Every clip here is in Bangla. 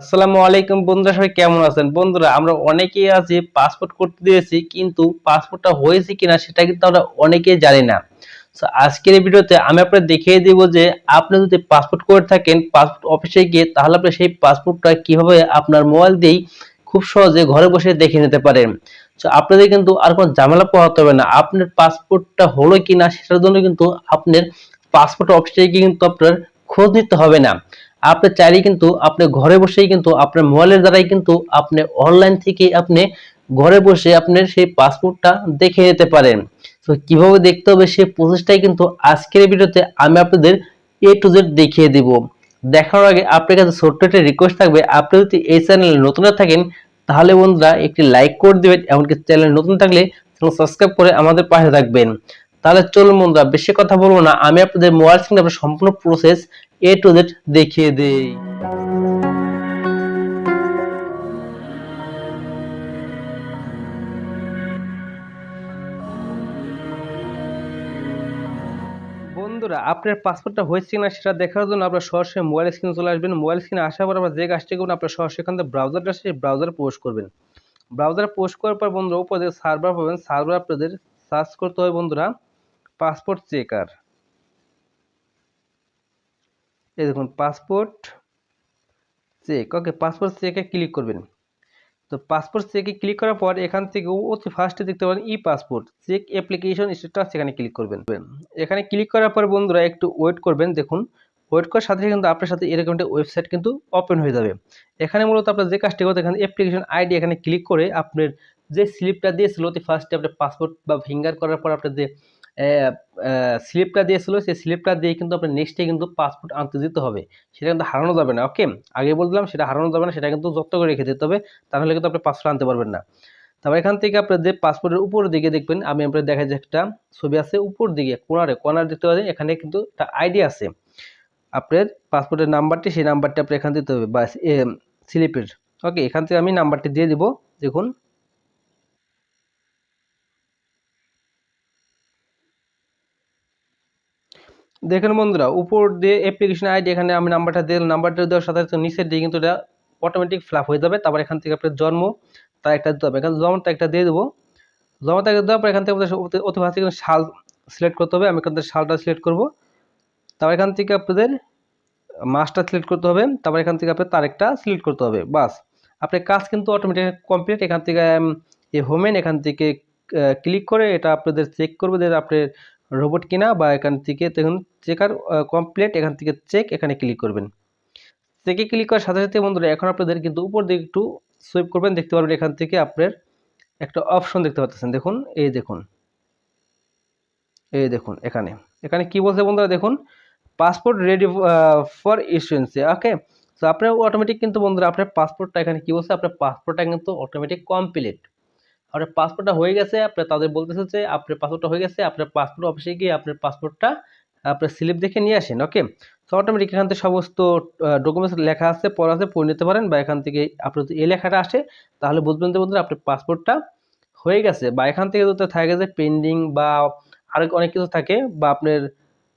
আসসালামু আলাইকুম বন্ধুরা, সবাই কেমন আছেন? বন্ধুরা, আমরা অনেকেই আছি পাসপোর্ট করতে দিয়েছি, কিন্তু পাসপোর্টটা হয়েছে কিনা সেটা কিন্তু আমরা অনেকেই জানি না। তো আজকের এই ভিডিওতে আমি আপনাদের দেখিয়ে দিব যে আপনি যদি পাসপোর্ট করে থাকেন পাসপোর্ট অফিসে গিয়ে, তাহলে আপনি সেই পাসপোর্টটা কীভাবে আপনার মোবাইল দিয়েই খুব সহজে ঘরে বসে দেখে নিতে পারেন। তো আপনাদের কিন্তু আর কোনো ঝামেলা পোহাতে হবে না। আপনার পাসপোর্টটা হলো কিনা, সেটার জন্য কিন্তু আপনার পাসপোর্ট অফিসে গিয়ে কিন্তু আপনার খোঁজ নিতে হবে না। আপনি চাইলে কিন্তু আপনি ঘরে বসেই কিন্তু আপনার মোবাইলের দ্বারাই কিন্তু আপনি অনলাইন থেকে আপনি ঘরে বসে আপনার সেই পাসপোর্টটা দেখে নিতে পারেন। তো কীভাবে দেখতে হবে সেই প্রসেসটাই কিন্তু আজকের ভিডিওতে আমি আপনাদের এ টু জেড দেখিয়ে দিব। দেখার আগে আপনার কাছে ছোট্ট একটা রিকোয়েস্ট থাকবে, আপনি যদি এই চ্যানেলে নতুন থাকেন, তাহলে বন্ধুরা একটি লাইক করে দিবেন, এমনকি চ্যানেল নতুন থাকলে সাবস্ক্রাইব করে আমাদের পাশে থাকবেন। তাহলে চলুন বন্ধুরা, বেশি কথা বলব না, আমি আপনাদের মোবাইল স্ক্রিনে সম্পূর্ণ প্রসেস এ টু জেড দেখিয়ে দেই। বন্ধুরা, আপনার পাসপোর্টটা হয়েছে কিনা সেটা দেখার জন্য আপনার সরাসরি মোবাইল স্ক্রিনে চলে আসবেন। মোবাইল স্ক্রিনে আসার পর আপনার যে কাজটি করবেন, আপনার সরাসরি এখান থেকে ব্রাউজারটা সেই ব্রাউজারে পোস্ট করবেন। ব্রাউজারে পোস্ট করার পর বন্ধুরা, উপরে সার্ভার পাবেন সার্ভার আপনাদের সার্চ করতে হবে বন্ধুরা পাসপোর্ট চেকার এই দেখুন পাসপোর্ট চেক ওকে পাসপোর্ট চেকে ক্লিক করবেন। তো পাসপোর্ট চেকে ক্লিক করার পর এখান থেকে অতি ফার্স্টে দেখতে পারেন ই পাসপোর্ট চেক অ্যাপ্লিকেশন স্ট্যাটাস সেখানে ক্লিক করবেন। এখানে ক্লিক করার পর বন্ধুরা একটু ওয়েট করবেন, দেখুন। ওয়েট করার সাথে কিন্তু আপনার সাথে এরকম একটা ওয়েবসাইট কিন্তু ওপেন হয়ে যাবে। এখানে মূলত আপনার যে কাজটি করতে এখানে অ্যাপ্লিকেশন আইডি এখানে ক্লিক করে আপনার যে স্লিপটা দিয়েছিল, অতি ফার্স্টে আপনার পাসপোর্ট বা ফিঙ্গার করার পর আপনার যে স্লিপটা দিয়েছিল, সেই স্লিপটা দিয়ে কিন্তু আপনার নেক্সটে কিন্তু পাসপোর্ট আনতে দিতে হবে। সেটা কিন্তু হারানো যাবে না ওকে আগে বললাম সেটা হারানো যাবে না, সেটা কিন্তু যত্ন করে রেখে দিতে হবে, তাহলে কিন্তু আপনি পাসপোর্ট আনতে পারবেন না। তারপর এখান থেকে আপনার যে পাসপোর্টের উপর দিকে দেখবেন, আমি আপনার দেখা যায় একটা ছবি আছে উপর দিকে কোনারে কোনার দেখতে পাচ্ছেন, এখানে কিন্তু একটা আইডি আছে। আপনার পাসপোর্টের নাম্বারটি সেই নাম্বারটি আপনি এখান দিতে হবে, বা স্লিপের ওকে এখান থেকে আমি নাম্বারটি দিয়ে দিব, দেখুন। দেখেন বন্ধুরা, উপর দিয়ে অ্যাপ্লিকেশন আইডি এখানে আমি নাম্বারটা দিলাম। নাম্বারটা দেওয়ার সাথে সাথে নিচের দিকে কিন্তু এটা অটোমেটিক ফ্লাপ হয়ে যাবে। তারপর এখান থেকে আপনার জন্ম, তার একটা দিতে হবে। এখানে জন্ম একটা দিয়ে দেবো। জন্ম তারিখ দেওয়ার পর এখান থেকে ভাষা কিন্তু সাল সিলেক্ট করতে হবে। আমি এখান থেকে সালটা সিলেক্ট করব। তারপর এখান থেকে আপনাদের মাসটা সিলেক্ট করতে হবে। তারপর এখান থেকে আপনার তারিখটা সিলেক্ট করতে হবে। বাস। আপনার কাজ কিন্তু অটোমেটিক কমপ্লিট এখান থেকে এই হোমেন এখান থেকে ক্লিক করে এটা আপনাদের চেক করবে। যে আপনার রোবট কিনা বা এখান থেকে দেখুন চেকার কমপ্লিট এখান থেকে চেক এখানে ক্লিক করবেন। চেকে ক্লিক করার সাথে সাথে বন্ধুরা, এখন আপনাদের কিন্তু উপর দিকে একটু সুইপ করবেন। দেখতে পারবেন এখান থেকে আপনার একটা অপশন দেখতে পাচ্ছেন। দেখুন, এই দেখুন। এই দেখুন, এখানে। এখানে কি বলছে বন্ধুরা, দেখুন passport ready for issuance okay তো আপনার অটোমেটিক কিন্তু বন্ধুরা, আপনার পাসপোর্টটা এখানে কি বলছে, আপনার পাসপোর্টটা কিন্তু অটোমেটিক কমপ্লিট আপনার পাসপোর্টটা হয়ে গেছে আপনি তাদের বলতেছে যে আপনার পাসপোর্টটা হয়ে গেছে, আপনার পাসপোর্ট অফিসে গিয়ে আপনার পাসপোর্টটা আপনার স্লিপ দেখে নিয়ে আসেন ওকে তো অটোমেটিক এখান থেকে সমস্ত ডকুমেন্টস লেখা আছে, পড়া আছে, পড়ে নিতে পারেন বা এখান থেকে আপনার যদি এই লেখাটা আসে, তাহলে বুঝবেন যে বন্ধুরা আপনার পাসপোর্টটা হয়ে গেছে বা এখান থেকে যদি থাকে যে পেন্ডিং বা আরও অনেক কিছু থাকে বা আপনার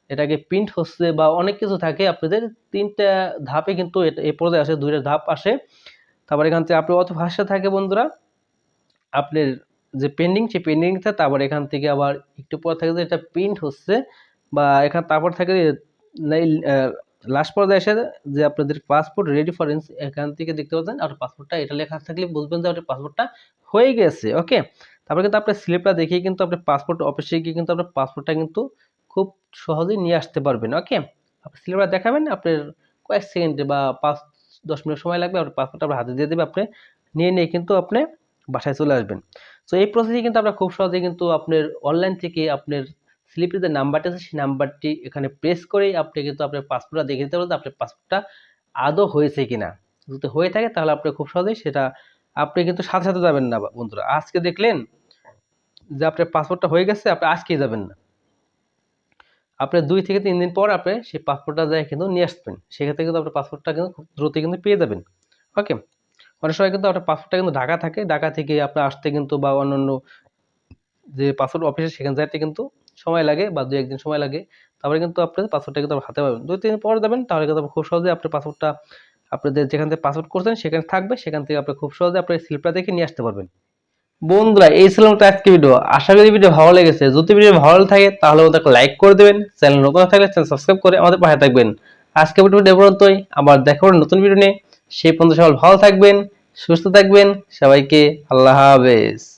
এটাকে প্রিন্ট হচ্ছে বা অনেক কিছু থাকে, আপনাদের তিনটা ধাপে কিন্তু এই পর্যায়ে আসে, দুইটা ধাপ আসে। তারপর এখান থেকে আপনি অত ভাষা থাকে বন্ধুরা আপনার যে পেন্ডিং সেই পেন্ডিংটা তারপর এখান থেকে আবার একটু পর থাকে যে এটা প্রিন্ট হচ্ছে বা এখানে তারপর থাকে লাস্ট পর্যায়ে এসে যে আপনাদের পাসপোর্ট রেডি ফর এখান থেকে দেখতে পাচ্ছেন আপনার পাসপোর্টটা এটা লেখা থাকলে বুঝবেন যে আপনার পাসপোর্টটা হয়ে গেছে ওকে তারপরে কিন্তু আপনার স্লিপটা দেখেই কিন্তু আপনার পাসপোর্ট অফিসে গিয়ে কিন্তু আপনার পাসপোর্টটা কিন্তু খুব সহজেই নিয়ে আসতে পারবেন ওকে আপনি স্লিপটা দেখাবেন, আপনার কয়েক সেকেন্ডে বা পাঁচ, দশ মিনিট সময় লাগবে, আপনার পাসপোর্টটা আপনার হাতে দিয়ে দেবে, আপনি নিয়ে নিয়ে কিন্তু আপনি বাসায় চলে আসবেন। তো এই প্রসেসে কিন্তু আপনার খুব সহজে কিন্তু আপনার অনলাইন থেকে আপনার স্লিপের যে নাম্বারটা আছে, সেই নাম্বারটি এখানে প্রেস করেই আপনি কিন্তু আপনার পাসপোর্টটা দেখে দিতে পারবেন আপনার পাসপোর্টটা আদৌ হয়েছে কিনা। যদি হয়ে থাকে তাহলে আপনি খুব সহজেই সেটা আপনি কিন্তু সাথে সাথে যাবেন না বন্ধুরা। আজকে দেখলেন যে আপনার পাসপোর্টটা হয়ে গেছে, আপনি আজকেই যাবেন না। আপনি দুই থেকে তিন দিন পর আপনি সেই পাসপোর্টটা যায় কিন্তু নিয়ে আসবেন। সেক্ষেত্রে কিন্তু আপনার পাসপোর্টটা কিন্তু খুব দ্রুত কিন্তু পেয়ে যাবেন। ওকে অনেক সময় কিন্তু আপনার পাসপোর্টটা কিন্তু ঢাকা থাকে। ঢাকা থেকে আপনার আসতে কিন্তু বা অন্যান্য যে পাসপোর্ট অফিসে সেখানে যাইতে কিন্তু সময় লাগে বা দু একদিন সময় লাগে। তারপরে কিন্তু আপনার পাসপোর্টটা কিন্তু হাতে পাবেন। দুই তিন পর যাবেন, তাহলে কিন্তু খুব সহজে আপনার পাসপোর্টটা আপনাদের যেখান থেকে পাসওয়ার্ড করছেন, সেখানে থাকবে। সেখান থেকে আপনি খুব সহজে আপনার স্লিপটা দেখে নিয়ে আসতে পারবেন। বন্ধুরা, এই ছিল আমাদের আজকে ভিডিও আশা করি ভিডিও ভালো লেগেছে। যদি ভিডিও ভালো থাকে, তাহলে আমাদের লাইক করে দেবেন। চ্যানেল নতুন থাকলে চ্যানেল সাবস্ক্রাইব করে আমাদের পাশে থাকবেন। আজকে ভিডিও পর্যন্তই। আবার দেখা নতুন ভিডিও নিয়ে। সেই পর্যন্ত সবাই ভালো থাকবেন সুস্থ থাকবেন সবাইকে আল্লাহ হাফেজ।